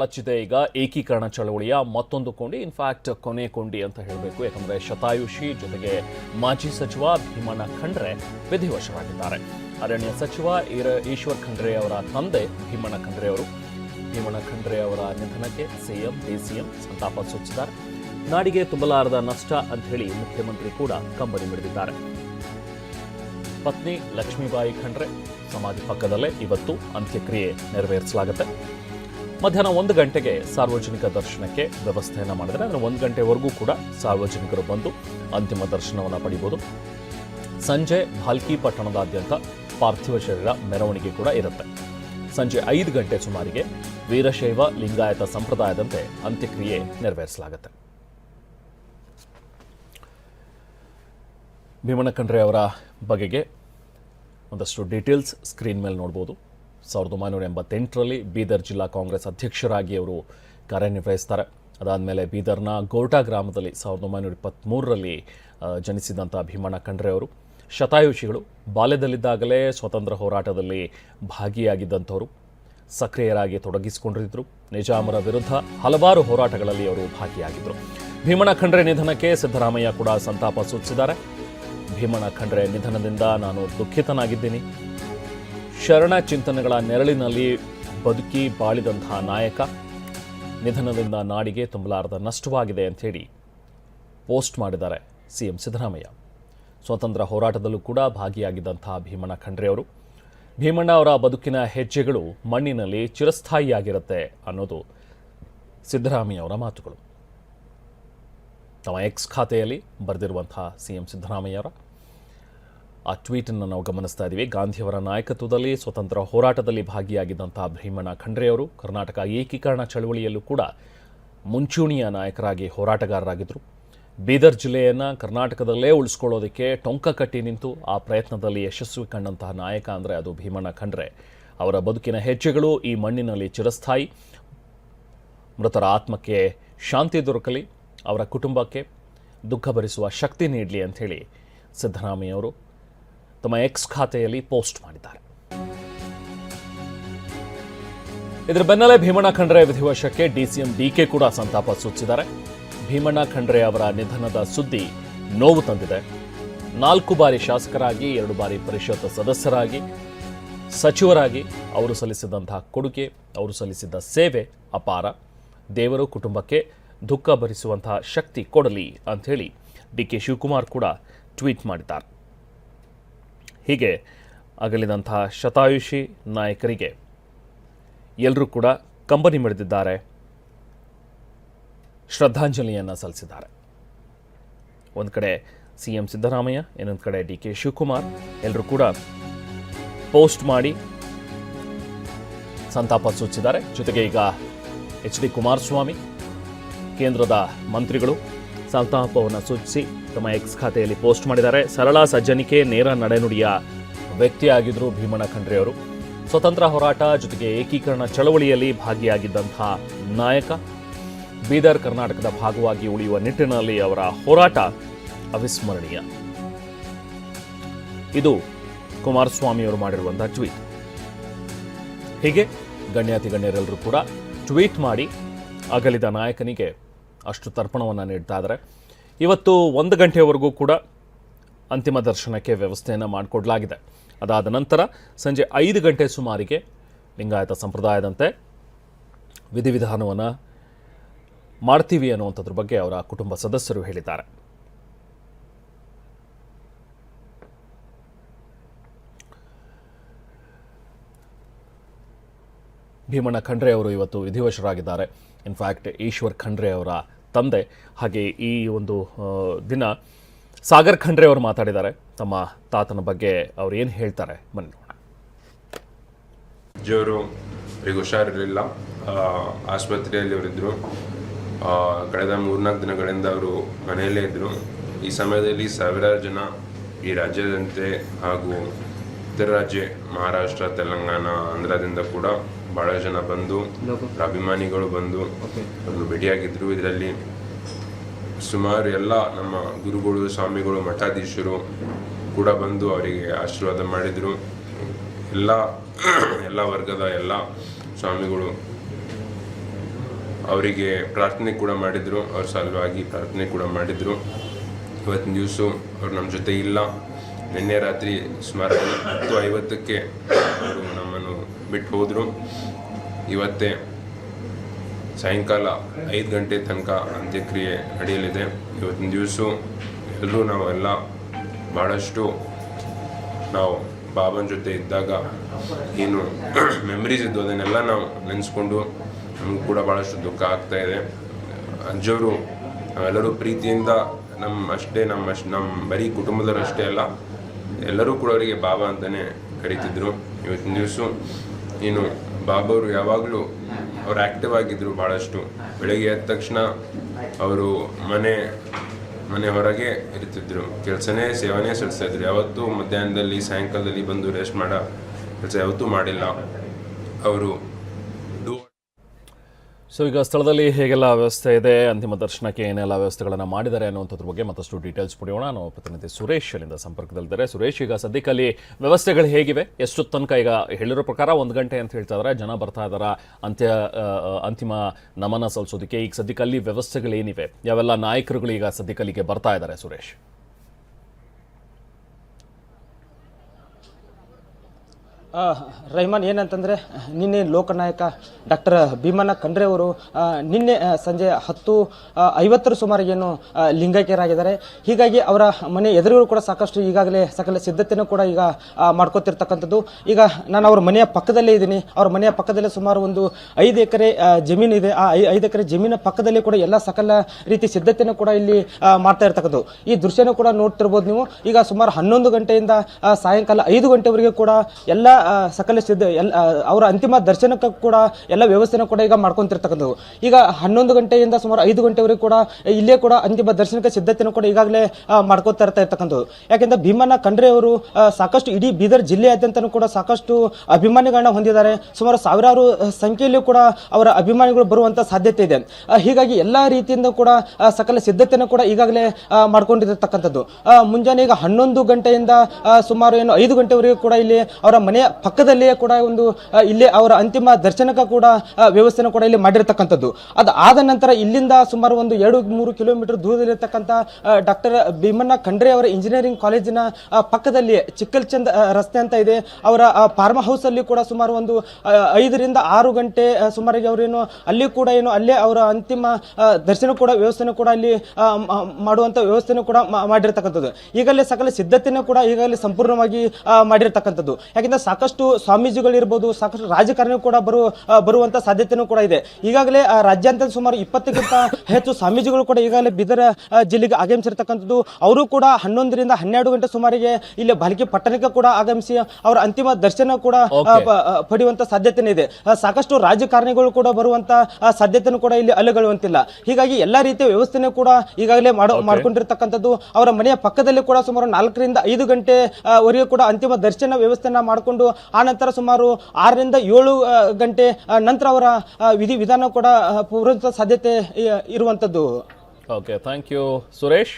ಬಳಚಿದೆ ಈಗ ಏಕೀಕರಣ ಚಳವಳಿಯ ಮತ್ತೊಂದು ಕೊಂಡಿ ಇನ್ಫ್ಯಾಕ್ಟ್ ಕೊನೆ ಕೊಂಡಿ ಅಂತ ಹೇಳಬೇಕು. ಯಾಕಂದ್ರೆ ಶತಾಯುಷಿ ಜೊತೆಗೆ ಮಾಜಿ ಸಚಿವ ಭೀಮಣ್ಣ ಖಂಡ್ರೆ ವಿಧಿವಶರಾಗಿದ್ದಾರೆ. ಅರಣ್ಯ ಸಚಿವ ಈಶ್ವರ್ ಖಂಡ್ರೆ ಅವರ ತಂದೆ ಭೀಮಣ್ಣ ಖಂಡ್ರೆ ಅವರು. ಭೀಮಣ್ಣ ಖಂಡ್ರೆ ಅವರ ನಿಧನಕ್ಕೆ ಸಿಎಂ, ಡಿಸಿಎಂ ಸಂತಾಪ ಸೂಚಿಸಿದ್ದಾರೆ. ನಾಡಿಗೆ ತುಂಬಲಾರದ ನಷ್ಟ ಅಂತ ಹೇಳಿ ಮುಖ್ಯಮಂತ್ರಿ ಕೂಡ ಕಂಬನಿ ಮಿಡಿದಿದ್ದಾರೆ. ಪತ್ನಿ ಲಕ್ಷ್ಮೀಬಾಯಿ ಖಂಡ್ರೆ ಸಮಾಧಿ ಪಕ್ಕದಲ್ಲೇ ಇವತ್ತು ಅಂತ್ಯಕ್ರಿಯೆ ನೆರವೇರಿಸಲಾಗುತ್ತೆ. ಮಧ್ಯಾಹ್ನ ಒಂದು ಗಂಟೆಗೆ ಸಾರ್ವಜನಿಕ ದರ್ಶನಕ್ಕೆ ವ್ಯವಸ್ಥೆಯನ್ನು ಮಾಡಿದರೆ ಅಂದರೆ ಒಂದು ಗಂಟೆವರೆಗೂ ಕೂಡ ಸಾರ್ವಜನಿಕರು ಬಂದು ಅಂತಿಮ ದರ್ಶನವನ್ನು ಪಡಿಬೋದು. ಸಂಜೆ ಭಾಲ್ಕಿ ಪಟ್ಟಣದಾದ್ಯಂತ ಪಾರ್ಥಿವ ಶರೀರ ಮೆರವಣಿಗೆ ಕೂಡ ಇರುತ್ತೆ. ಸಂಜೆ ಐದು ಗಂಟೆ ಸುಮಾರಿಗೆ ವೀರಶೈವ ಲಿಂಗಾಯತ ಸಂಪ್ರದಾಯದಂತೆ ಅಂತ್ಯಕ್ರಿಯೆ ನೆರವೇರಿಸಲಾಗುತ್ತೆ. ಭೀಮಣ್ಣ ಖಂಡ್ರೆ ಅವರ ಬಗೆಗೆ ಒಂದಷ್ಟು ಡೀಟೇಲ್ಸ್ ಸ್ಕ್ರೀನ್ ಮೇಲೆ ನೋಡ್ಬೋದು. ಸಾವಿರದ ಒಂಬೈನೂರ ಎಂಬತ್ತೆಂಟರಲ್ಲಿ ಬೀದರ್ ಜಿಲ್ಲಾ ಕಾಂಗ್ರೆಸ್ ಅಧ್ಯಕ್ಷರಾಗಿ ಅವರು ಕಾರ್ಯನಿರ್ವಹಿಸ್ತಾರೆ. ಅದಾದಮೇಲೆ ಬೀದರ್ನ ಗೋರ್ಟಾ ಗ್ರಾಮದಲ್ಲಿ ಸಾವಿರದ ಒಂಬೈನೂರ ಇಪ್ಪತ್ತ್ಮೂರರಲ್ಲಿ ಜನಿಸಿದಂಥ ಭೀಮಣ್ಣ ಖಂಡ್ರೆ ಅವರು. ಶತಾಯುಷಿಗಳು, ಬಾಲ್ಯದಲ್ಲಿದ್ದಾಗಲೇ ಸ್ವತಂತ್ರ ಹೋರಾಟದಲ್ಲಿ ಭಾಗಿಯಾಗಿದ್ದಂಥವರು. ಸಕ್ರಿಯರಾಗಿ ತೊಡಗಿಸಿಕೊಂಡಿದ್ದರು ನಿಜಾಮರ ವಿರುದ್ಧ ಹಲವಾರು ಹೋರಾಟಗಳಲ್ಲಿ ಅವರು ಭಾಗಿಯಾಗಿದ್ದರು ಭೀಮಣ್ಣ ಖಂಡ್ರೆ ನಿಧನಕ್ಕೆ ಸಿದ್ದರಾಮಯ್ಯ ಕೂಡ ಸಂತಾಪ ಸೂಚಿಸಿದ್ದಾರೆ. ಭೀಮಣ್ಣ ಖಂಡ್ರೆ ನಿಧನದಿಂದ ನಾನು ದುಃಖಿತನಾಗಿದ್ದೀನಿ. ಶರಣ ಚಿಂತನೆಗಳ ನೆರಳಿನಲ್ಲಿ ಬದುಕಿ ಬಾಳಿದಂತಹ ನಾಯಕ, ನಿಧನದಿಂದ ನಾಡಿಗೆ ತುಂಬಲಾರದ ನಷ್ಟವಾಗಿದೆ ಅಂಥೇಳಿ ಪೋಸ್ಟ್ ಮಾಡಿದ್ದಾರೆ ಸಿಎಂ ಸಿದ್ದರಾಮಯ್ಯ. ಸ್ವತಂತ್ರ ಹೋರಾಟದಲ್ಲೂ ಕೂಡ ಭಾಗಿಯಾಗಿದ್ದಂತಹ ಭೀಮಣ್ಣ ಖಂಡ್ರೆ ಅವರು. ಭೀಮಣ್ಣ ಅವರ ಬದುಕಿನ ಹೆಜ್ಜೆಗಳು ಮಣ್ಣಿನಲ್ಲಿ ಚಿರಸ್ಥಾಯಿಯಾಗಿರುತ್ತೆ ಅನ್ನೋದು ಸಿದ್ದರಾಮಯ್ಯ ಅವರ ಮಾತುಗಳು. ತಮ್ಮ ಎಕ್ಸ್ ಖಾತೆಯಲ್ಲಿ ಬರೆದಿರುವಂತಹ ಸಿಎಂ ಸಿದ್ದರಾಮಯ್ಯ ಅವರ ಆ ಟ್ವೀಟನ್ನು ನಾವು ಗಮನಿಸ್ತಾ ಇದ್ದೀವಿ. ಗಾಂಧಿಯವರ ನಾಯಕತ್ವದಲ್ಲಿ, ಸ್ವತಂತ್ರ ಹೋರಾಟದಲ್ಲಿ ಭಾಗಿಯಾಗಿದ್ದಂತಹ ಭೀಮಣ್ಣ ಖಂಡ್ರೆಯವರು ಕರ್ನಾಟಕ ಏಕೀಕರಣ ಚಳವಳಿಯಲ್ಲೂ ಕೂಡ ಮುಂಚೂಣಿಯ ನಾಯಕರಾಗಿ ಹೋರಾಟಗಾರರಾಗಿದ್ದರು ಬೀದರ್ ಜಿಲ್ಲೆಯನ್ನು ಕರ್ನಾಟಕದಲ್ಲೇ ಉಳಿಸ್ಕೊಳ್ಳೋದಕ್ಕೆ ಟೊಂಕ ಕಟ್ಟಿ ನಿಂತು ಆ ಪ್ರಯತ್ನದಲ್ಲಿ ಯಶಸ್ವಿ ಕಂಡಂತಹ ನಾಯಕ ಅಂದರೆ ಅದು ಭೀಮಣ್ಣ ಖಂಡ್ರೆ. ಅವರ ಬದುಕಿನ ಹೆಜ್ಜೆಗಳು ಈ ಮಣ್ಣಿನಲ್ಲಿ ಚಿರಸ್ಥಾಯಿ. ಮೃತರ ಆತ್ಮಕ್ಕೆ ಶಾಂತಿ ದೊರಕಲಿ, ಅವರ ಕುಟುಂಬಕ್ಕೆ ದುಃಖ ಭರಿಸುವ ಶಕ್ತಿ ನೀಡಲಿ ಅಂಥೇಳಿ ಸಿದ್ದರಾಮಯ್ಯ ಅವರು ತಮ್ಮ ಎಕ್ಸ್ ಖಾತೆಯಲ್ಲಿ ಪೋಸ್ಟ್ ಮಾಡಿದ್ದಾರೆ. ಇದರ ಬೆನ್ನಲ್ಲೇ ಭೀಮಣ್ಣ ಖಂಡ್ರೆ ವಿಧಿವಶಕ್ಕೆ ಡಿಸಿಎಂ ಡಿಕೆ ಕೂಡ ಸಂತಾಪ ಸೂಚಿಸಿದ್ದಾರೆ. ಭೀಮಣ್ಣ ಖಂಡ್ರೆ ಅವರ ನಿಧನದ ಸುದ್ದಿ ನೋವು ತಂದಿದೆ. ನಾಲ್ಕು ಬಾರಿ ಶಾಸಕರಾಗಿ, ಎರಡು ಬಾರಿ ಪರಿಷತ್ ಸದಸ್ಯರಾಗಿ, ಸಚಿವರಾಗಿ, ಅವರು ಸಲ್ಲಿಸಿದಂತಹ ಕೊಡುಗೆ, ಅವರು ಸಲ್ಲಿಸಿದ ಸೇವೆ ಅಪಾರ. ದೇವರು ಕುಟುಂಬಕ್ಕೆ ದುಃಖ ಭರಿಸುವಂತಹ ಶಕ್ತಿ ಕೊಡಲಿ ಅಂಥೇಳಿ ಡಿ ಕೆ ಶಿವಕುಮಾರ್ ಕೂಡ ಟ್ವೀಟ್ ಮಾಡಿದ್ದಾರೆ. ಹೀಗೆ ಅಗಲಿದಂತಹ ಶತಾಯುಷಿ ನಾಯಕರಿಗೆ ಎಲ್ಲರೂ ಕೂಡ ಕಂಬನಿ ಮಿಡಿದಿದ್ದಾರೆ. ಶ್ರದ್ಧಾಂಜಲಿಯನ್ನು ಸಲ್ಲಿಸಿದ್ದಾರೆ. ಒಂದು ಕಡೆ ಸಿ ಎಂ ಸಿದ್ದರಾಮಯ್ಯ, ಇನ್ನೊಂದು ಕಡೆ ಡಿ ಕೆ ಶಿವಕುಮಾರ್ ಎಲ್ಲರೂ ಕೂಡ ಪೋಸ್ಟ್ ಮಾಡಿ ಸಂತಾಪ ಸೂಚಿಸಿದ್ದಾರೆ. ಜೊತೆಗೆ ಈಗ ಎಚ್ ಡಿ ಕುಮಾರಸ್ವಾಮಿ, ಕೇಂದ್ರದ ಮಂತ್ರಿಗಳು ಸಂತಾಪವನ್ನು ಸೂಚಿಸಿ ತಮ್ಮ ಎಕ್ಸ್ ಖಾತೆಯಲ್ಲಿ ಪೋಸ್ಟ್ ಮಾಡಿದ್ದಾರೆ. ಸರಳ, ಸಜ್ಜನಿಕೆ, ನೇರ ನಡೆನುಡಿಯ ವ್ಯಕ್ತಿಯಾಗಿದ್ದರು ಭೀಮಣ್ಣ ಖಂಡ್ರೆ ಅವರು ಸ್ವತಂತ್ರ ಹೋರಾಟ ಜೊತೆಗೆ ಏಕೀಕರಣ ಚಳವಳಿಯಲ್ಲಿ ಭಾಗಿಯಾಗಿದ್ದಂತಹ ನಾಯಕ, ಬೀದರ್ ಕರ್ನಾಟಕದ ಭಾಗವಾಗಿ ಉಳಿಯುವ ನಿಟ್ಟಿನಲ್ಲಿ ಅವರ ಹೋರಾಟ ಅವಿಸ್ಮರಣೀಯ. ಇದು ಕುಮಾರಸ್ವಾಮಿ ಅವರು ಮಾಡಿರುವಂತಹ ಟ್ವೀಟ್. ಹೀಗೆ ಗಣ್ಯಾತಿ ಗಣ್ಯರೆಲ್ಲರೂ ಕೂಡ ಟ್ವೀಟ್ ಮಾಡಿ ಅಗಲಿದ ನಾಯಕನಿಗೆ ಅಷ್ಟು ತರ್ಪಣವನ್ನು ನೀಡ್ತಾ ಇದ್ದಾರೆ. ಇವತ್ತು ಒಂದು ಗಂಟೆಯವರೆಗೂ ಕೂಡ ಅಂತಿಮ ದರ್ಶನಕ್ಕೆ ವ್ಯವಸ್ಥೆಯನ್ನು ಮಾಡಿಕೊಡಲಾಗಿದೆ. ಅದಾದ ನಂತರ ಸಂಜೆ ಐದು ಗಂಟೆ ಸುಮಾರಿಗೆ ಲಿಂಗಾಯತ ಸಂಪ್ರದಾಯದಂತೆ ವಿಧಿವಿಧಾನವನ್ನು ಮಾಡ್ತೀವಿ ಅನ್ನುವಂಥದ್ರ ಬಗ್ಗೆ ಅವರ ಕುಟುಂಬ ಸದಸ್ಯರು ಹೇಳಿದ್ದಾರೆ. ಭೀಮಣ್ಣ ಖಂಡ್ರೆ ಅವರು ಇವತ್ತು ವಿಧಿವಶರಾಗಿದ್ದಾರೆ. ಇನ್ಫ್ಯಾಕ್ಟ್ ಈಶ್ವರ್ ಖಂಡ್ರೆ ಅವರ ತಂದೆ. ಹಾಗೆ ಈ ಒಂದು ದಿನ ಸಾಗರ್ ಖಂಡ್ರೆ ಅವರು ಮಾತಾಡಿದ್ದಾರೆ. ತಮ್ಮ ತಾತನ ಬಗ್ಗೆ ಅವ್ರು ಏನು ಹೇಳ್ತಾರೆ? ಬನ್ನಿ ಅಜ್ಜಿಯವರು ಅವರಿಗೆ ಹುಷಾರಿರಲಿಲ್ಲ. ಆಸ್ಪತ್ರೆಯಲ್ಲಿ ಅವರಿದ್ದರು ಕಳೆದ ಮೂರ್ನಾಲ್ಕು ದಿನಗಳಿಂದ ಅವರು ಮನೆಯಲ್ಲೇ ಇದ್ದರು ಈ ಸಮಯದಲ್ಲಿ ಸಾವಿರಾರು ಜನ ಈ ರಾಜ್ಯದಂತೆ ಹಾಗೂ ಇತರ ರಾಜ್ಯ ಮಹಾರಾಷ್ಟ್ರ ತೆಲಂಗಾಣ ಆಂಧ್ರದಿಂದ ಕೂಡ ಬಹಳ ಜನ ಬಂದು ಅಭಿಮಾನಿಗಳು ಬಂದು ಅವ್ರನ್ನು ಭೇಟಿಯಾಗಿದ್ದರು ಇದರಲ್ಲಿ ಸುಮಾರು ಎಲ್ಲ ನಮ್ಮ ಗುರುಗಳು ಸ್ವಾಮಿಗಳು ಮಠಾಧೀಶರು ಕೂಡ ಬಂದು ಅವರಿಗೆ ಆಶೀರ್ವಾದ ಮಾಡಿದರು. ಎಲ್ಲ ಎಲ್ಲ ವರ್ಗದ ಎಲ್ಲ ಸ್ವಾಮಿಗಳು ಅವರಿಗೆ ಪ್ರಾರ್ಥನೆ ಕೂಡ ಮಾಡಿದರು. ಅವ್ರ ಸಲುವಾಗಿ ಪ್ರಾರ್ಥನೆ ಕೂಡ ಮಾಡಿದರು. ಇವತ್ತಿನ ದಿವಸ ಅವ್ರು ನಮ್ಮ ಜೊತೆ ಇಲ್ಲ. ನಿನ್ನೆ ರಾತ್ರಿ ಸುಮಾರು ಹತ್ತು ಐವತ್ತಕ್ಕೆ ಅವರು ನಮ್ಮನ್ನು ಬಿಟ್ಟು ಹೋದರು. ಇವತ್ತೇ ಸಾಯಂಕಾಲ ಐದು ಗಂಟೆ ತನಕ ಅಂತ್ಯಕ್ರಿಯೆ ನಡೆಯಲಿದೆ. ಇವತ್ತಿನ ದಿವಸ ಎಲ್ಲರೂ ನಾವೆಲ್ಲ ಭಾಳಷ್ಟು ನಾವು ಬಾಬನ ಜೊತೆ ಇದ್ದಾಗ ಏನು ಮೆಮರೀಸ್ ಇದ್ದು ಅದನ್ನೆಲ್ಲ ನಾವು ನೆನೆಸ್ಕೊಂಡು ನಮಗೂ ಕೂಡ ಭಾಳಷ್ಟು ದುಃಖ ಆಗ್ತಾ ಇದೆ. ಅಜ್ಜವರು ನಾವೆಲ್ಲರೂ ಪ್ರೀತಿಯಿಂದ ನಮ್ಮ ಅಷ್ಟೇ ನಮ್ಮ ಅಷ್ಟು ನಮ್ಮ ಬರೀ ಕುಟುಂಬದವರು ಅಷ್ಟೇ ಅಲ್ಲ ಎಲ್ಲರೂ ಕೂಡ ಅವರಿಗೆ ಬಾಬಾ ಅಂತಲೇ ಕರೀತಿದ್ರು. ಇವತ್ತಿನ ದಿವಸ ಏನು ಬಾಬಾ ಅವರು ಯಾವಾಗಲೂ ಅವ್ರು ಆ್ಯಕ್ಟಿವ್ ಆಗಿದ್ದರು ಭಾಳಷ್ಟು ಬೆಳಗ್ಗೆ ಎದ್ದ ತಕ್ಷಣ ಅವರು ಮನೆ ಮನೆ ಹೊರಗೆ ಇರ್ತಿದ್ರು. ಕೆಲಸನೇ, ಸೇವನೆ ಸಲ್ಲಿಸ್ತಾ ಇದ್ರು. ಯಾವತ್ತೂ ಮಧ್ಯಾಹ್ನದಲ್ಲಿ, ಸಾಯಂಕಾಲದಲ್ಲಿ ಬಂದು ರೆಸ್ಟ್ ಮಾಡ ಕೆಲಸ ಯಾವತ್ತೂ ಮಾಡಿಲ್ಲ. ಅವರು ಸೊ ಈಗ ಸ್ಥಳದಲ್ಲಿ ಹೇಗೆಲ್ಲ ವ್ಯವಸ್ಥೆ ಇದೆ, ಅಂತಿಮ ದರ್ಶನಕ್ಕೆ ಏನೆಲ್ಲ ವ್ಯವಸ್ಥೆಗಳನ್ನು ಮಾಡಿದ್ದಾರೆ ಅನ್ನುವಂಥದ್ರ ಬಗ್ಗೆ ಮತ್ತಷ್ಟು ಡೀಟೇಲ್ಸ್ ಪಡೆಯೋಣ. ನಾವು ಪ್ರತಿನಿಧಿ ಸುರೇಶ್ ಅಲ್ಲಿಂದ ಸಂಪರ್ಕದಲ್ಲಿದ್ದಾರೆ. ಸುರೇಶ್, ಈಗ ಸದ್ಯಕ್ಕೆ ವ್ಯವಸ್ಥೆಗಳು ಹೇಗಿವೆ? ಎಷ್ಟು ತನಕ ಈಗ ಹೇಳಿರೋ ಪ್ರಕಾರ ಒಂದು ಗಂಟೆ ಅಂತ ಹೇಳ್ತಾ ಇದ್ದಾರೆ ಜನ ಬರ್ತಾ ಇದ್ದಾರೆ ಅಂತ್ಯ ಅಂತಿಮ ನಮನ ಸಲ್ಲಿಸೋದಕ್ಕೆ ಈಗ ಸದ್ಯಕ್ಕೆ ಅಲ್ಲಿ ವ್ಯವಸ್ಥೆಗಳೇನಿವೆ? ಯಾವೆಲ್ಲ ನಾಯಕರುಗಳು ಈಗ ಸದ್ಯಕ್ಕೆ ಬರ್ತಾ ಇದ್ದಾರೆ ಸುರೇಶ್? ರಹಮಾನ್ ಏನಂತಂದರೆ ನಿನ್ನೆ ಲೋಕನಾಯಕ ಡಾಕ್ಟರ್ ಭೀಮಣ್ಣ ಖಂಡ್ರೆ ಅವರು ನಿನ್ನೆ ಸಂಜೆ ಹತ್ತು ಐವತ್ತರ ಸುಮಾರಿಗೆ ಏನು ಆ, ಲಿಂಗೈಕ್ಯರಾಗಿದ್ದಾರೆ ಹೀಗಾಗಿ ಅವರ ಮನೆ ಎದುರುಗಳು ಕೂಡ ಸಾಕಷ್ಟು ಈಗಾಗಲೇ ಸಕಲ ಸಿದ್ಧತೆಯನ್ನು ಕೂಡ ಈಗ ಮಾಡ್ಕೋತಿರ್ತಕ್ಕಂಥದ್ದು. ಈಗ ನಾನು ಅವ್ರ ಮನೆಯ ಪಕ್ಕದಲ್ಲೇ ಇದ್ದೀನಿ. ಅವ್ರ ಮನೆಯ ಪಕ್ಕದಲ್ಲೇ ಸುಮಾರು ಒಂದು ಐದು ಎಕರೆ ಜಮೀನು ಇದೆ. ಆ ಐದು ಎಕರೆ ಜಮೀನ ಪಕ್ಕದಲ್ಲೇ ಕೂಡ ಎಲ್ಲ ಸಕಲ ರೀತಿ ಸಿದ್ಧತೆಯನ್ನು ಕೂಡ ಇಲ್ಲಿ ಮಾಡ್ತಾ ಇರ್ತಕ್ಕಂಥದ್ದು. ಈ ದೃಶ್ಯನೂ ಕೂಡ ನೋಡ್ತಿರ್ಬೋದು ನೀವು. ಈಗ ಸುಮಾರು ಹನ್ನೊಂದು ಗಂಟೆಯಿಂದ ಸಾಯಂಕಾಲ ಐದು ಗಂಟೆವರೆಗೂ ಕೂಡ ಎಲ್ಲ ಸಕಲ ಸಿದ್ಧ ಎಲ್ಲ ಅವರ ಅಂತಿಮ ದರ್ಶನಕ್ಕೆ ಕೂಡ ಎಲ್ಲ ವ್ಯವಸ್ಥೆನ ಕೂಡ ಈಗ ಮಾಡ್ಕೊಂತಿರ್ತಕ್ಕಂಥದ್ದು. ಈಗ ಹನ್ನೊಂದು ಗಂಟೆಯಿಂದ ಸುಮಾರು ಐದು ಗಂಟೆವರೆಗೂ ಕೂಡ ಇಲ್ಲೇ ಕೂಡ ಅಂತಿಮ ದರ್ಶನಕ್ಕೆ ಸಿದ್ಧತೆಯನ್ನು ಕೂಡ ಈಗಾಗಲೇ ಮಾಡ್ಕೋತಾ ಇರ್ತಾ ಇರ್ತಕ್ಕಂಥದ್ದು. ಯಾಕೆಂದ್ರೆ ಭೀಮಣ್ಣ ಖಂಡ್ರೆ ಅವರು ಸಾಕಷ್ಟು ಇಡೀ ಬೀದರ್ ಜಿಲ್ಲೆಯಾದ್ಯಂತನೂ ಕೂಡ ಸಾಕಷ್ಟು ಅಭಿಮಾನಿಗಳನ್ನ ಹೊಂದಿದ್ದಾರೆ. ಸುಮಾರು ಸಾವಿರಾರು ಸಂಖ್ಯೆಯಲ್ಲೂ ಕೂಡ ಅವರ ಅಭಿಮಾನಿಗಳು ಬರುವಂತ ಸಾಧ್ಯತೆ ಇದೆ. ಹೀಗಾಗಿ ಎಲ್ಲಾ ರೀತಿಯಿಂದ ಕೂಡ ಸಕಲ ಸಿದ್ಧತೆಯನ್ನು ಕೂಡ ಈಗಾಗಲೇ ಮಾಡ್ಕೊಂಡಿರತಕ್ಕಂಥದ್ದು. ಮುಂಜಾನೆ ಈಗ ಹನ್ನೊಂದು ಗಂಟೆಯಿಂದ ಸುಮಾರು ಏನು ಐದು ಗಂಟೆವರೆಗೂ ಕೂಡ ಇಲ್ಲಿ ಅವರ ಮನೆಯ ಪಕ್ಕದಲ್ಲಿಯೇ ಕೂಡ ಒಂದು ಇಲ್ಲಿ ಅವರ ಅಂತಿಮ ದರ್ಶನಕ ಕೂಡ ವ್ಯವಸ್ಥೆನ ಕೂಡ ಇಲ್ಲಿ ಮಾಡಿರ್ತಕ್ಕಂಥದ್ದು. ಅದು ಆದ ನಂತರ ಇಲ್ಲಿಂದ ಸುಮಾರು ಒಂದು ಎರಡು ಮೂರು ಕಿಲೋಮೀಟರ್ ದೂರದಲ್ಲಿರ್ತಕ್ಕಂಥ ಡಾಕ್ಟರ್ ಭೀಮಣ್ಣ ಖಂಡ್ರೆ ಅವರ ಇಂಜಿನಿಯರಿಂಗ್ ಕಾಲೇಜಿನ ಪಕ್ಕದಲ್ಲಿ ಚಿಕ್ಕಲ್ಚಂದ್ ರಸ್ತೆ ಅಂತ ಇದೆ. ಅವರ ಫಾರ್ಮ್ ಹೌಸಲ್ಲಿ ಕೂಡ ಸುಮಾರು ಒಂದು ಐದರಿಂದ ಆರು ಗಂಟೆ ಸುಮಾರಿಗೆ ಅವರೇನು ಅಲ್ಲಿ ಕೂಡ ಏನು, ಅಲ್ಲೇ ಅವರ ಅಂತಿಮ ದರ್ಶನ ಕೂಡ, ವ್ಯವಸ್ಥೆನೂ ಕೂಡ ಅಲ್ಲಿ ಮಾಡುವಂಥ ವ್ಯವಸ್ಥೆನೂ ಕೂಡ ಮಾಡಿರ್ತಕ್ಕಂಥದ್ದು. ಈಗಲೇ ಸಕಲ ಸಿದ್ಧತೆಯನ್ನು ಕೂಡ ಈಗಾಗಲೇ ಸಂಪೂರ್ಣವಾಗಿ ಮಾಡಿರ್ತಕ್ಕಂಥದ್ದು. ಯಾಕೆಂದ್ರೆ ಸಾಕಷ್ಟು ಸ್ವಾಮೀಜಿಗಳಿರ್ಬೋದು ಸಾಕಷ್ಟು ರಾಜಕಾರಣಿ ಕೂಡ ಬರುವ ಬರುವಂಥ ಸಾಧ್ಯತೆಯೂ ಸಾಧ್ಯತೆನೂ ಕೂಡ ಇದೆ. ಈಗಾಗಲೇ ರಾಜ್ಯಾದ್ಯಂತ ಸುಮಾರು ಇಪ್ಪತ್ತಕ್ಕಿಂತ ಹೆಚ್ಚು ಸ್ವಾಮೀಜಿಗಳು ಕೂಡ ಈಗಾಗಲೇ ಬೀದರ್ ಜಿಲ್ಲೆಗೆ ಆಗಮಿಸಿರ್ತಕ್ಕಂಥದ್ದು. ಅವರು ಕೂಡ ಹನ್ನೊಂದರಿಂದ ಹನ್ನೆರಡು ಗಂಟೆ ಸುಮಾರಿಗೆ ಇಲ್ಲಿ ಬಾಲಿಕೆ ಪಟ್ಟಣಕ್ಕೆ ಕೂಡ ಆಗಮಿಸಿ ಅವರ ಅಂತಿಮ ದರ್ಶನ ಕೂಡ ಪಡೆಯುವಂಥ. ಪಡೆಯುವಂತ ಸಾಧ್ಯತೆನೇ ಇದೆ. ಸಾಕಷ್ಟು ರಾಜಕಾರಣಿಗಳು ಕೂಡ ಬರುವಂತ ಸಾಧ್ಯತೆನೂ ಕೂಡ ಇಲ್ಲಿ ಅಲೆಗಳುವಂತಿಲ್ಲ ಹೀಗಾಗಿ ಎಲ್ಲಾ ರೀತಿಯ ವ್ಯವಸ್ಥೆನೂ ಕೂಡ ಈಗಾಗಲೇ ಮಾಡೋ ಮಾಡ್ಕೊಂಡಿರ್ತಕ್ಕಂಥದ್ದು. ಅವರ ಮನೆಯ ಪಕ್ಕದಲ್ಲಿ ಕೂಡ ಸುಮಾರು ನಾಲ್ಕರಿಂದ ಐದು ಗಂಟೆ ಆ, ವರೆಗೂ ಕೂಡ ಅಂತಿಮ ದರ್ಶನ ವ್ಯವಸ್ಥೆನ ಮಾಡಿಕೊಂಡು ಆ ನಂತರ ಸುಮಾರು ಆರರಿಂದ ಏಳು ಗಂಟೆ ನಂತರ ಅವರ ವಿಧಿ ವಿಧಾನ ಕೂಡ ಪೂರ್ವ ಸಾಧ್ಯತೆ ಇರುವಂತದ್ದು. Okay thank you Suresh